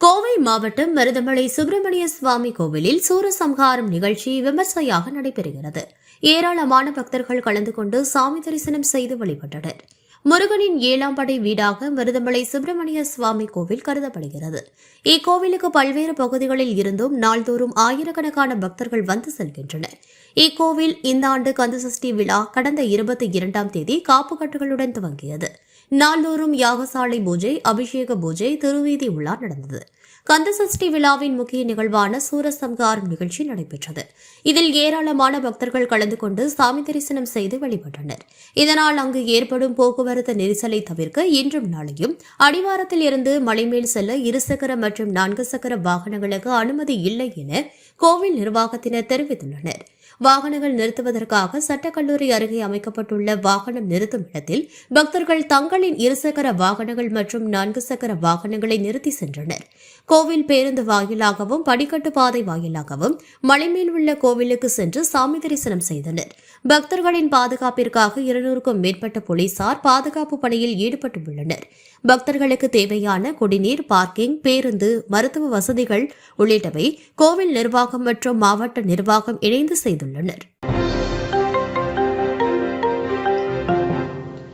கோவை மாவட்டம் மருதமலை சுப்பிரமணிய சுவாமி கோவிலில் சூரசம்ஹாரம் நிகழ்ச்சி விமர்சையாக நடைபெறுகிறது. ஏராளமான பக்தர்கள் கலந்து கொண்டு சாமி தரிசனம் செய்து வழிபட்டனர். முருகனின் ஏழாம் படை வீடாக மருதமலை சுப்பிரமணிய சுவாமி கோவில் கருதப்படுகிறது. இக்கோவிலுக்கு பல்வேறு பகுதிகளில் இருந்தும் நாள்தோறும் ஆயிரக்கணக்கான பக்தர்கள் வந்து செல்கின்றனர். இக்கோவில் இந்த ஆண்டு கந்தசஷ்டி விழா கடந்த இருபத்தி இரண்டாம் தேதி காப்புக்கட்டுகளுடன் துவங்கியது. நாள்தோறும் யாகசாலை பூஜை அபிஷேக பூஜை திருவீதி உலா நடந்தது. கந்தசஷ்டி விழாவின் முக்கிய நிகழ்வான சூரசம்ஹாரம் நிகழ்ச்சி நடைபெற்றது. இதில் ஏராளமான பக்தர்கள் கலந்து கொண்டு சாமி தரிசனம் செய்து வழிபட்டனர். இதனால் அங்கு ஏற்படும் போக்குவரத்து நெரிசலை தவிர்க்க இன்றும் நாளையும் அடிவாரத்தில் இருந்து மலைமேல் செல்ல இருசக்கர மற்றும் நான்கு சக்கர வாகனங்களுக்கு அனுமதி இல்லை என கோவில் நிர்வாகத்தினர் தெரிவித்துள்ளனர். வாகனங்கள் நிறுத்துவதற்காக சட்டக்கல்லூரி அருகே அமைக்கப்பட்டுள்ள வாகனம் நிறுத்தும் இடத்தில் பக்தர்கள் தங்களின் இருசக்கர வாகனங்கள் மற்றும் நான்கு சக்கர வாகனங்களை நிறுத்தி சென்றனர். கோவில் பேருந்து வாயிலாகவும் படிக்கட்டு பாதை வாயிலாகவும் மலைமேல் உள்ள கோவிலுக்கு சென்று சாமி தரிசனம் செய்தனர். பக்தர்களின் பாதுகாப்பிற்காக இருநூறுக்கும் மேற்பட்ட போலீசார் பாதுகாப்பு பணியில் ஈடுபட்டுள்ளனர். பக்தர்களுக்கு தேவையான குடிநீர் பார்க்கிங் பேருந்து மருத்துவ வசதிகள் உள்ளிட்டவை கோவில் நிர்வாகம் மற்றும் மாவட்ட நிர்வாகம் இணைந்து செய்துள்ளனர்